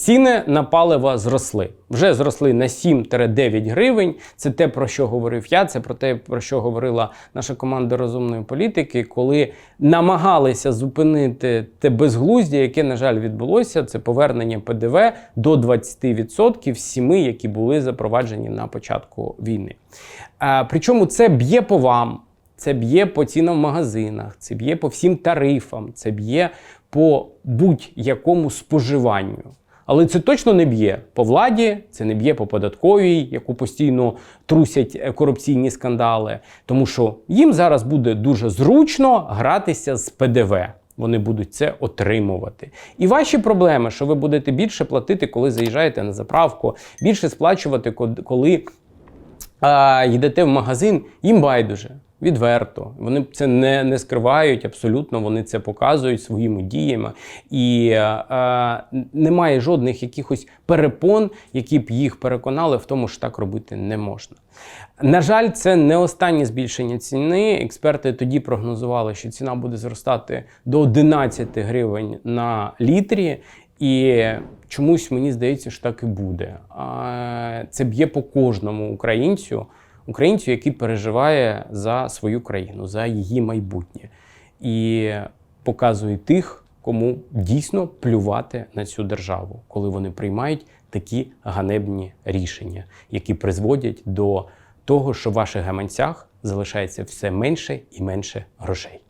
Ціни на паливо зросли. Вже зросли на 7-9 гривень. Це те, про що говорив я, це про те, про що говорила наша команда розумної політики, коли намагалися зупинити те безглуздя, яке, на жаль, відбулося. Це повернення ПДВ до 20% з сіми, які були запроваджені на початку війни. Причому це б'є по вам. Це б'є по цінам в магазинах, це б'є по всім тарифам, це б'є по будь-якому споживанню. Але це точно не б'є по владі, це не б'є по податковій, яку постійно трусять е, корупційні скандали. Тому що їм зараз буде дуже зручно гратися з ПДВ. Вони будуть це отримувати. І ваші проблеми, що ви будете більше платити, коли заїжджаєте на заправку, більше сплачувати, коли йдете в магазин, їм байдуже. Відверто. Вони це не, не скривають абсолютно, вони це показують своїми діями. І е, е, немає жодних якихось перепон, які б їх переконали в тому, що так робити не можна. На жаль, це не останнє збільшення ціни. Експерти тоді прогнозували, що ціна буде зростати до 11 гривень на літрі. І чомусь мені здається, що так і буде. Це б'є по кожному українцю, українцю, який переживає за свою країну, за її майбутнє. І показує тих, кому дійсно плювати на цю державу, коли вони приймають такі ганебні рішення, які призводять до того, що в ваших гаманцях залишається все менше і менше грошей.